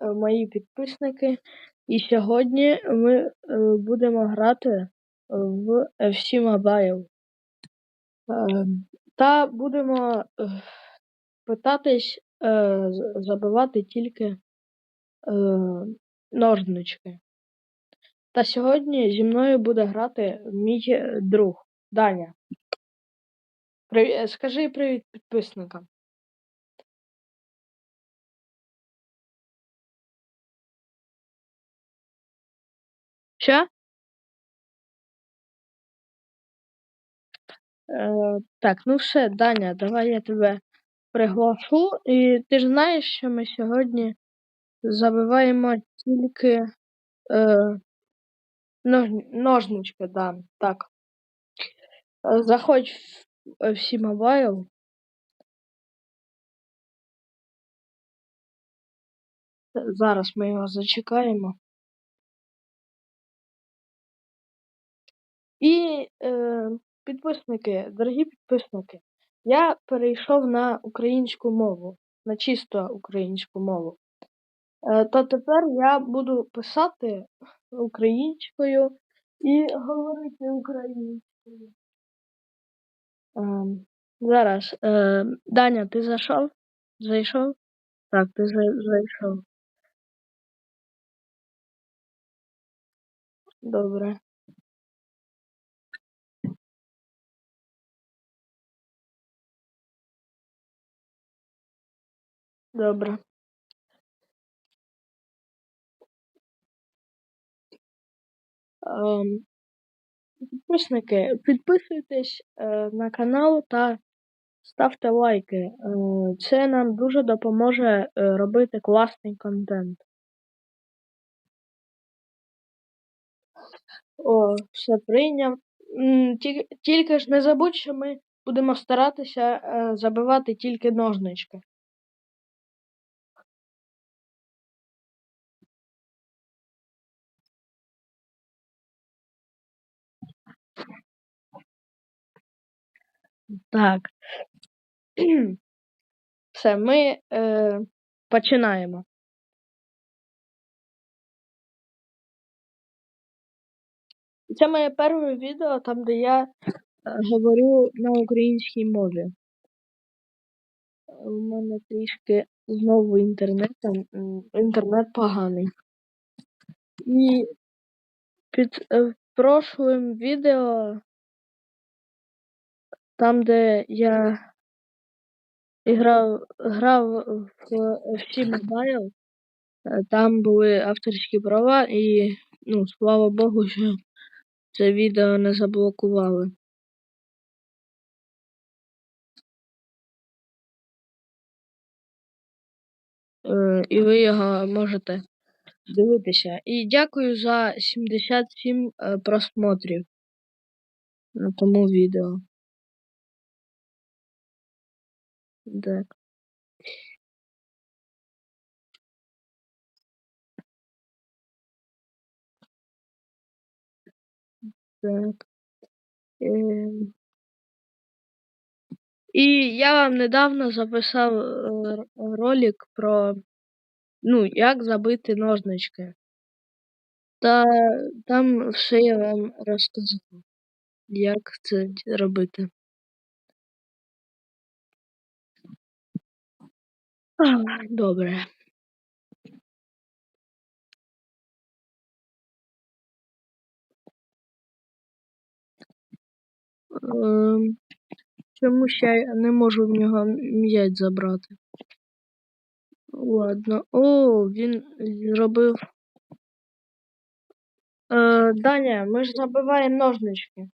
е, мої підписники. І сьогодні ми е, будемо грати в FC Mobile. Е, Та будемо е, питатись е, забивати тільки е, ножнички. Та сьогодні зі мною буде грати мій е, друг Даня. Скажи привіт підписникам. Що? Е, так, ну все, Даня, давай я тебе приглашу. І ти ж знаєш, що ми сьогодні забиваємо тільки е, нож, ножнички, да, так. Е, Заходь в FC Mobile. Зараз ми його зачекаємо. І е, підписники, дорогі підписники, я перейшов на українську мову, на чисто українську мову. Е, то тепер я буду писати українською і говорити українською. Ем, зараз. Е, Даня, ти зайшов? Зайшов? Так, ти зайшов. Добре. Добре. Ем, підписники, підписуйтесь е, на канал та ставте лайки. Е, це нам дуже допоможе е, робити класний контент. О, все прийняв. Тільки ж не забудь, що ми будемо старатися забивати тільки ножнички. Так. Все, ми е, починаємо. Це моє перше відео, там, де я е, говорю на українській мові. У мене трішки знову інтернет, інтернет поганий. І під е, прошлим відео, там, де я грав, грав в FC Mobile, е, там були авторські права, і ну, слава Богу, що це відео не заблокували. Е, І ви його можете дивитися. І дякую за 77 е, просмотрів на тому відео. Так. Так. І я вам недавно записав е, ролик про ну, як забити ножнички. Та там все я вам розказав, як це робити. Добре. Ем, Чомусь я не можу в нього м'яч забрати. Ладно. О, він зробив. Е, Даня, ми ж забиваємо ножнички.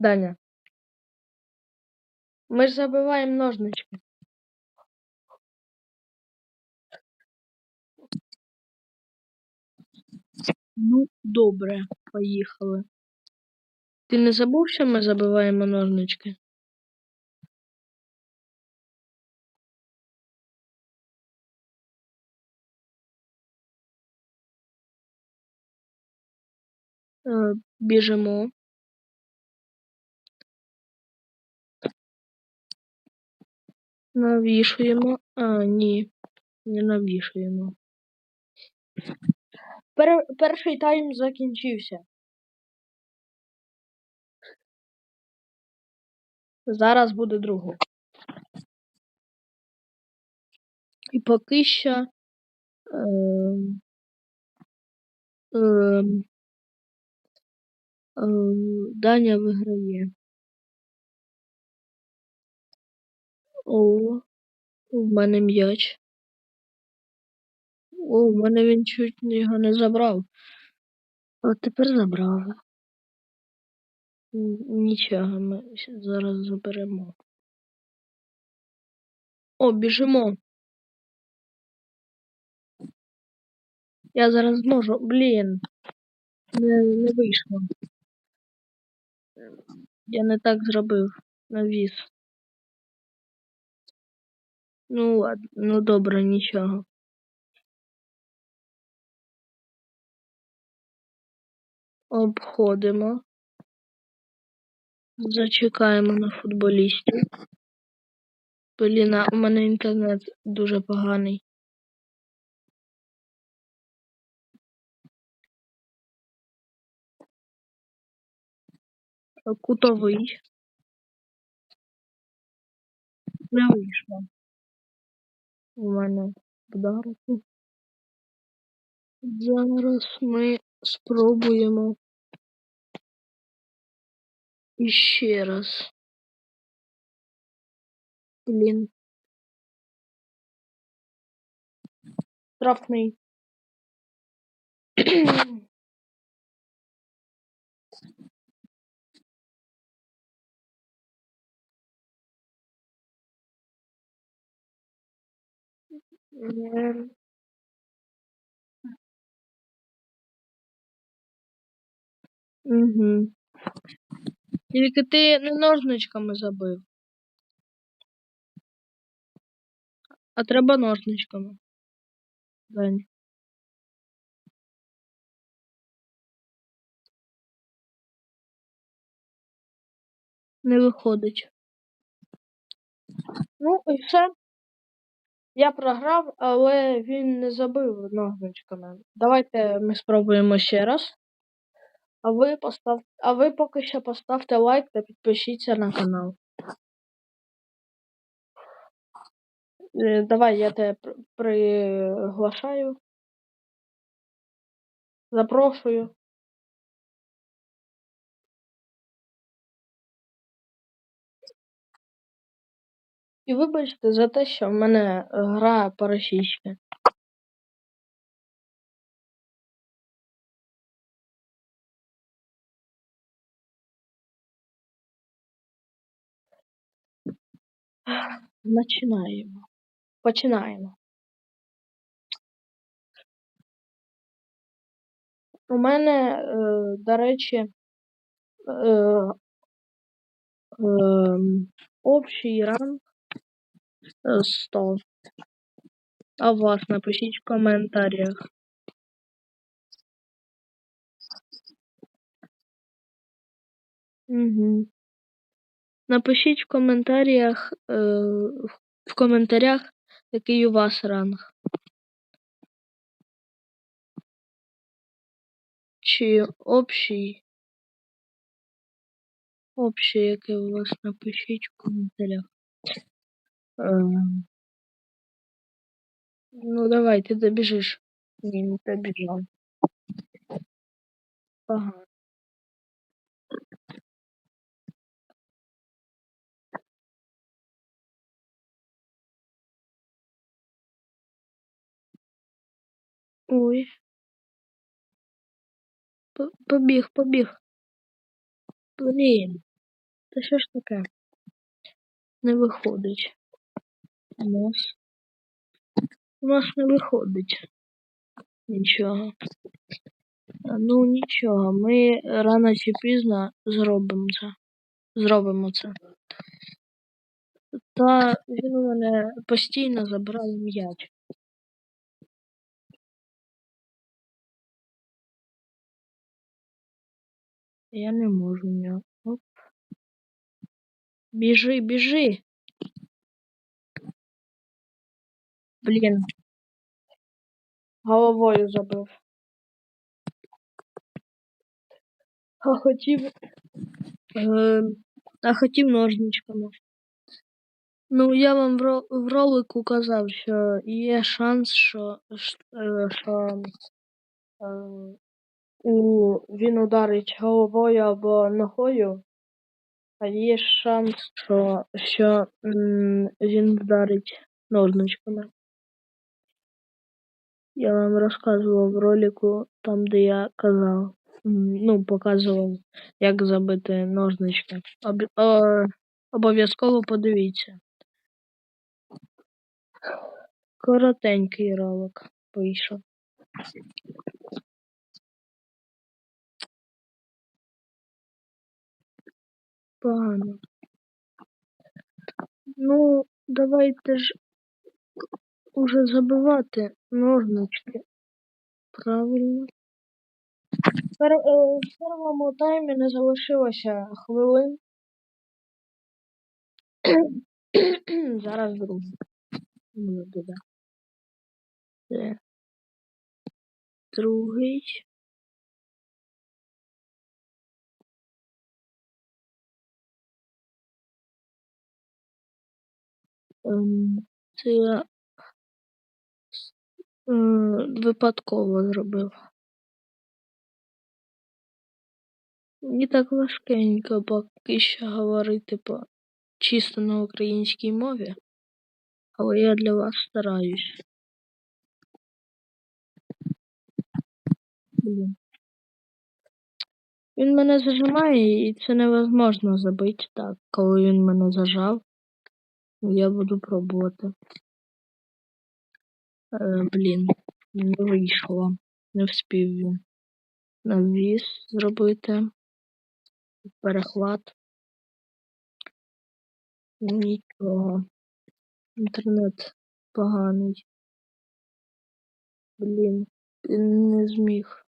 Даня. Ми ж забиваємо ножнички. Ну, добре, поїхали. Ти не забув, що ми забиваємо ножнички? Е, біжимо. Навішуємо. А, ні. Не навішуємо. Пер... Перший тайм закінчився. Зараз буде другий. І поки що. Ем... Ем... Ем... Даня виграє. О, у мене м'яч. О, у мене він чуть його не забрав. А тепер забрав. Нічого, ми зараз заберемо. О, біжимо. Я зараз зможу. Блін. Не, не вийшло. Я не так зробив. Навіс. Ну ладно, ну добре, нічого. Обходимо. Зачекаємо на футболістів. Блін, у мене інтернет дуже поганий. Кутовий. Не вийшло. У мене вдарити. Зараз ми спробуємо іще раз. Блін. Штрафний. Угу. Тільки ти не ножничками забив. А треба ножничками. Дань. Не виходить. Ну і все. Я програв, але він не забив ножничками. Давайте ми спробуємо ще раз. А ви постав... а ви поки що поставте лайк та підпишіться на канал. Е, Давай я тебе приглашаю. Запрошую. І вибачте за те, що в мене гра по-російськи. Починаємо. Починаємо. У мене, е, до речі, е, е, общий ранг е, 100. А вас напишіть в коментарях. Угу. Напишіть в коментарях, е, в- в коментарях, який у вас ранг. Чи общий. Общий, який у вас напишіть в коментарях. Ну давай, ти добіжиш. Ні, не добіжав. Ага. Ой. П- Побіг, побіг. Блін. Та що ж таке? Не виходить. У нас. У нас не виходить. Нічого. Ну нічого, ми рано чи пізно зробимо це. Зробимо це. Та він у мене постійно забирає м'яч. Я не можу в нього. Оп. Біжи, біжи. Блін. Головою забив. А хотів. Е, а хотів ножничками. Ну, я вам в, ро- в ролику казав, що є шанс, ш- е, що е, у, він ударить головою або ногою, а є шанс, що, що м, він вдарить ножничками. Я вам розказував в ролику, там, де я казав, ну, показував, як забити ножнички. Об, обов'язково подивіться. Коротенький ролик вийшов. Погано. Ну, давайте ж уже забивати ножнички. Правильно. Е, в першому таймі не залишилося хвилин. Зараз другий. Буде. Це другий. Ем, Це випадково зробив. Не так важкенько поки що говорити по чисто на українській мові, але я для вас стараюсь. Він мене зажимає, і це невозможно забити так, коли він мене зажав. Я буду пробувати. Е, блін, не вийшло. Не вспів він. Навіс зробити. Перехват. Нічого. Інтернет поганий. Блін, не зміг.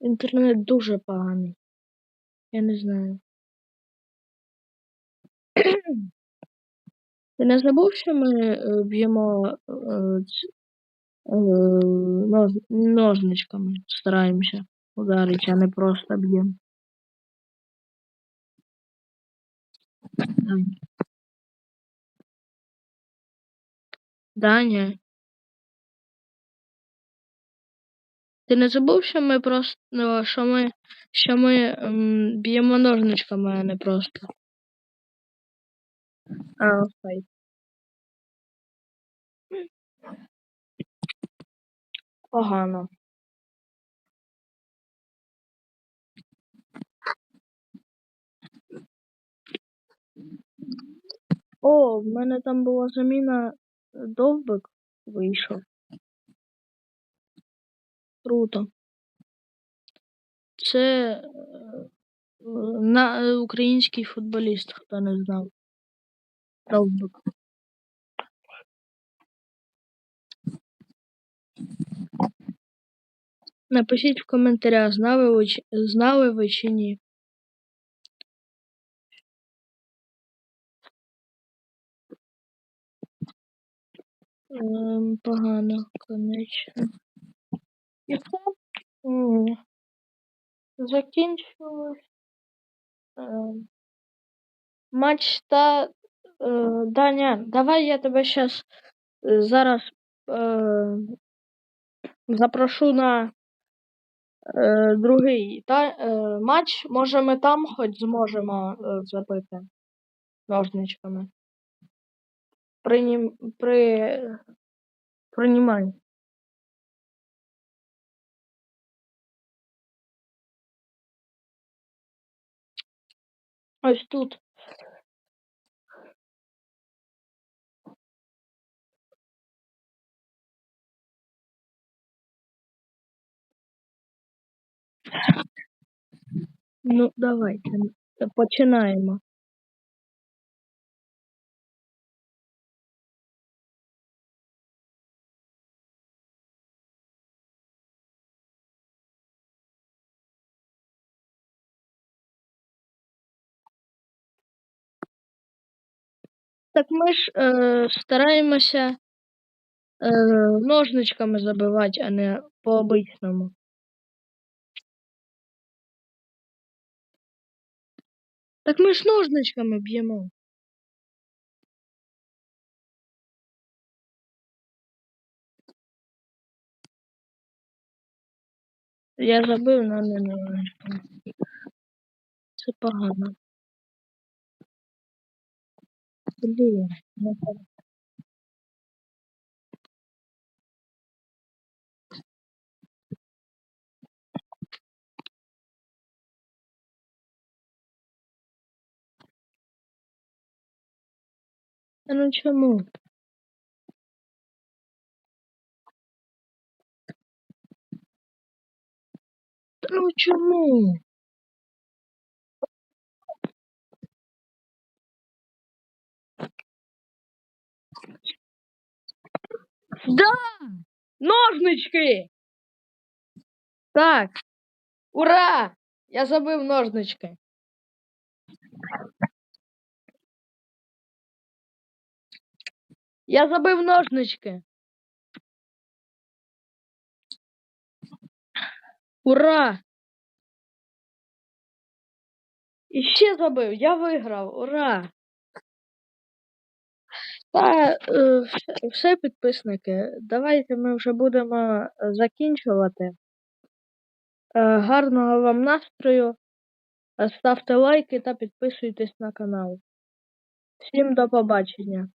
Інтернет дуже поганий. Я не знаю. Ти не забув, що ми е, б'ємо е, нож, ножничками стараємося ударити, а не просто б'ємо. Даня. Ти не забув, що ми просто ну, що ми, що ми ем, б'ємо ножничками, а не просто. А, окей. Погано. О, в мене там була заміна е, довбик вийшов. Круто. Це е, на, е, український футболіст, хто не знав. Довбик. Напишіть в коментарях, знали ви, знали ви чи ні. Ем, погано, конечно. І все. М, Закінчилось. Ем, матч та е, Даня, давай я тебе щас е, зараз е, запрошу на е, другий та, е, матч. Може ми там хоч зможемо е, забити ножничками. Принім, при, приймай. Ось тут. Ну, давайте. Починаємо. Так ми ж е, стараємося е, ножничками забивати, а не по-обичному. Так ми ж ножничками б'ємо. Я забив, на не ножничками. Це погано. Блін, не так. Ну чому? Та ну чому? Да! Ножнички! Так. Ура! Я забив ножнички. Я забив ножнички. Ура! І ще забив, я виграв, ура! Та е, все, підписники, давайте ми вже будемо е, закінчувати. Е, гарного вам настрою. Ставте лайки та підписуйтесь на канал. Всім до побачення.